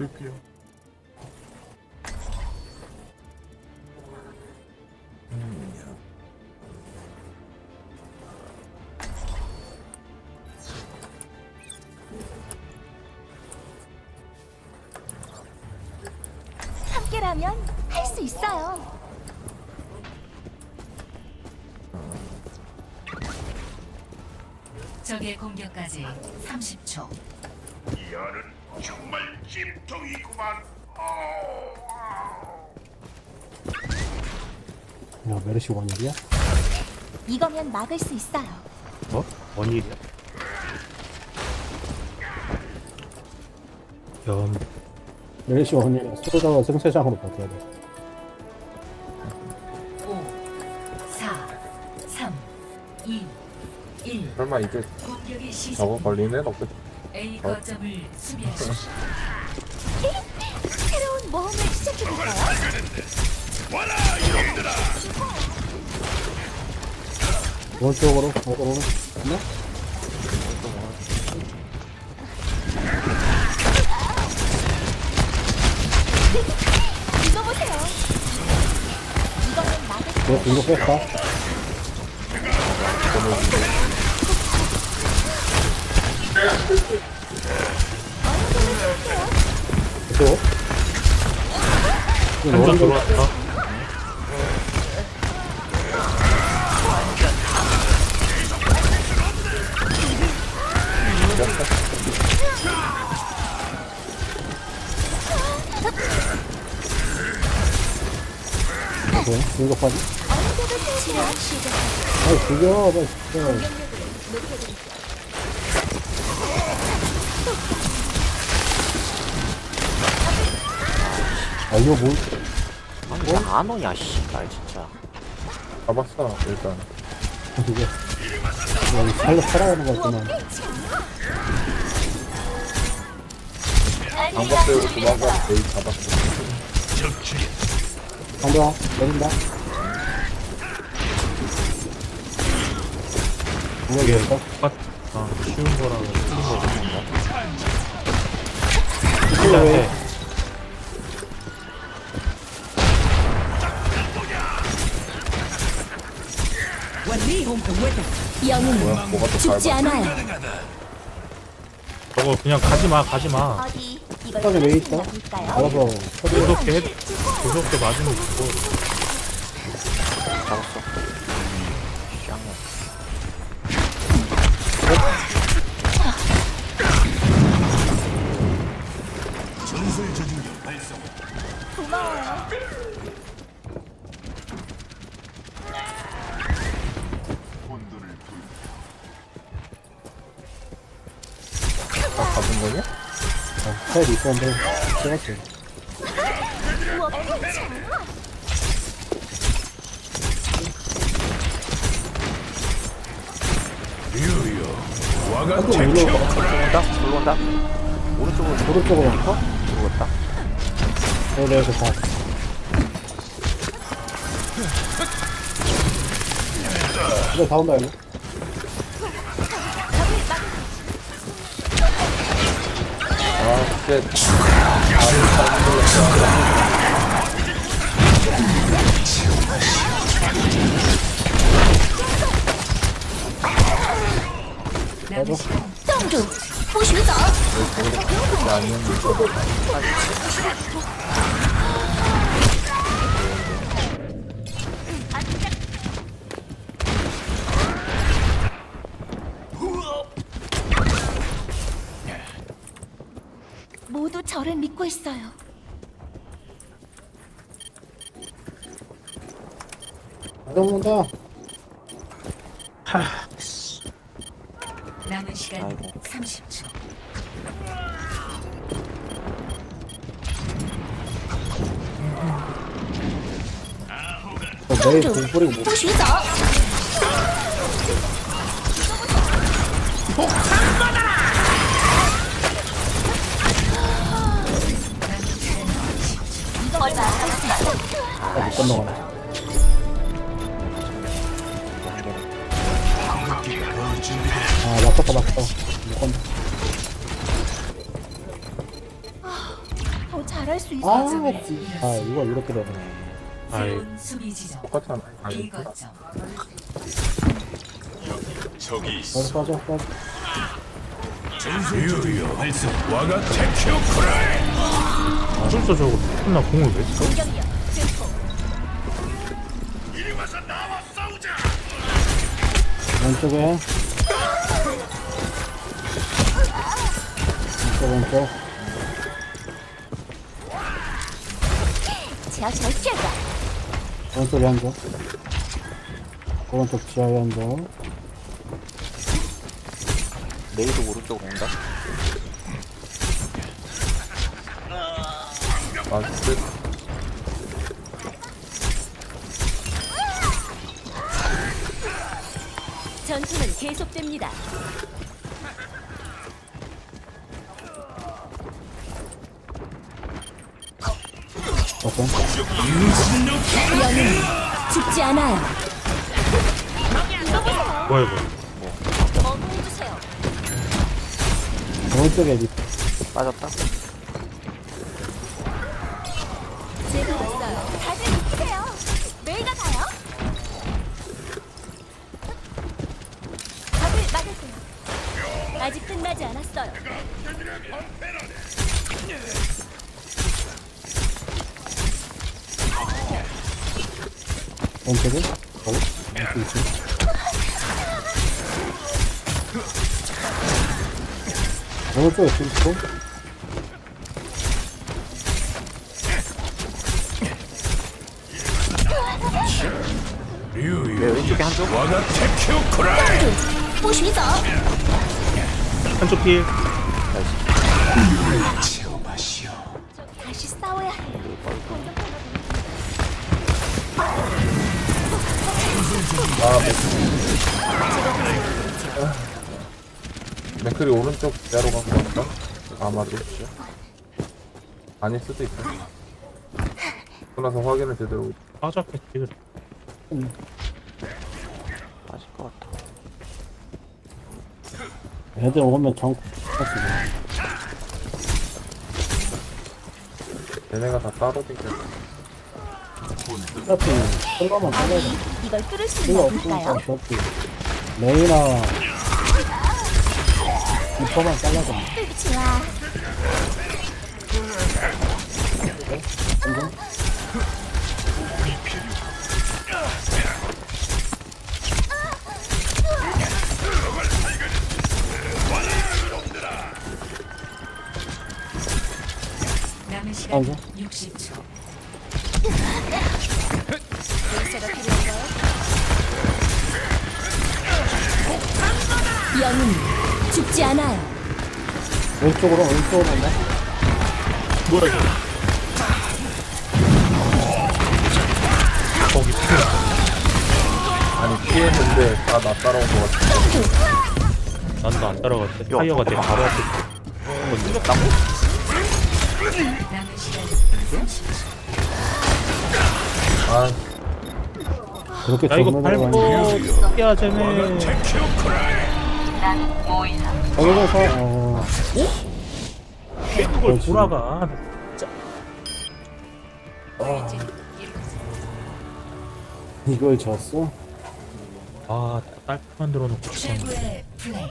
쓸게요. 함께라면 할 수 있어요. 적의 공격까지 30초. 이 안은 정말 찜통이구만. 어, 야 메르시 원일이야? 이거면 막을 수 있어요. 어? 원일이야? 연 메르시 원일이야 수도자가 생세장으로 바뀌어야 돼 5, 4, 3, 2, 1. 설마 이게 시작. 저거 걸리는 애 없겠지? A 거점을 수비하십시오. 새로운 모험을 시작해볼까요? 오른쪽으로 오른쪽으로 네? 이거 보세요. 수 네, 이거 뺐다 그쵸? 한점 들어왔다 오케이, 공격하지? 언제도 치료 시작하고 아이, 죽여, 빨리 죽여. 아, 이거 뭐, 아니 왜안 오냐 씨발 진짜 잡았어 일단. 이게. 야, 이 살로 살아야 하는 거구만. 방법 배우고 도망가 베이 잡았어. 한번 내린다. 이게 똑같, 아, 쉬운 거랑 틀린 거 같은가? 왜? 영웅은 뭐가 또 죽지 밟아? 않아요. 저거 그냥 가지 마, 가지 마. 어디 이걸 땅에 왜 있어? 알아서 처리. 무섭게 해, 무섭게 맞으면 죽고. 잡았어 쌍년 고마워요. 다 잡은 거냐? 어, 스타일이 있었는데. 우와, 괜찮아. 한쪽 밀러 들어온다 들어온다 오른쪽으로 오른쪽으로 가? 들어왔다 여기, 여기 다. 이거 다 온다, 이거. 아, 쉣. 남은 시간 冻住，不许走！ 이게 저를 믿고 있어요. 안 온다. 남은 시간 아이고. 30초. 어, 매일 공 뿌리고 못 不许走！ 얼마 건너가네. 아, 막혔다, 막혔다. 못 건너. 잘할 수 아, 있어. 씨. 아 이거 이렇게 되네. 아이 새로운 수비 지점 똑같잖아. 아니, B 거점 저기 빠져 빠져 빠져. 유유 와가 테큐크라이 벌써 저거 존나 공을 왜 써? 공격력 증 왼쪽에. 왼쪽 왼쪽. 제가 절제가. 오른쪽에 한 점. 오른쪽 지하에 한 점. 내일도 오른쪽으로 온다 아, 진짜. 전투는 계속됩니다. 어떤? 영웅 죽지 않아요. 뭐야 이거. 오른쪽에 밑. 빠졌다 아직 끝나지 않았어요. 왼쪽에. 어? 왼쪽 있지. 오른쪽에 뚫고. 유유 내 왼쪽에 한쪽 와가 테큐크라이 不许走！ 한쪽 필 다시 싸워야 해. 맥클이 오른쪽 대로 간거 같다? 아마도. 아닐 수도 있어. 그러나서 확인을 제대로. 빠졌겠지 그래 빠질 것 같아 애들 오면 정. 할수 얘네가 다 따로 댕겨. 어차피 끌러만 잘라야 돼. 이걸 뚫을 수 필요 있는 없으니까 걸까요? 어차피 레이나 이퍼만 잘라서 좋아. 아이고. 60초 의사가 필요한가요? 영웅 죽지 않아요. 왼쪽으로 왼쪽으로 간다. 뭐야 이거 거기 필 아니, 피했는데 다 나 따라온 거 같아. 난도 안 따라갔대 야, 타이어가 내 바로 앞에 뭐 뚫렸다고? 아, 그렇게 야 이거 밟고 되네 테큐크라이 거기서 어 그걸 그렇지. 돌아가. 이걸 졌어? 아 딸피 만들어 놓고. 최고의 플레이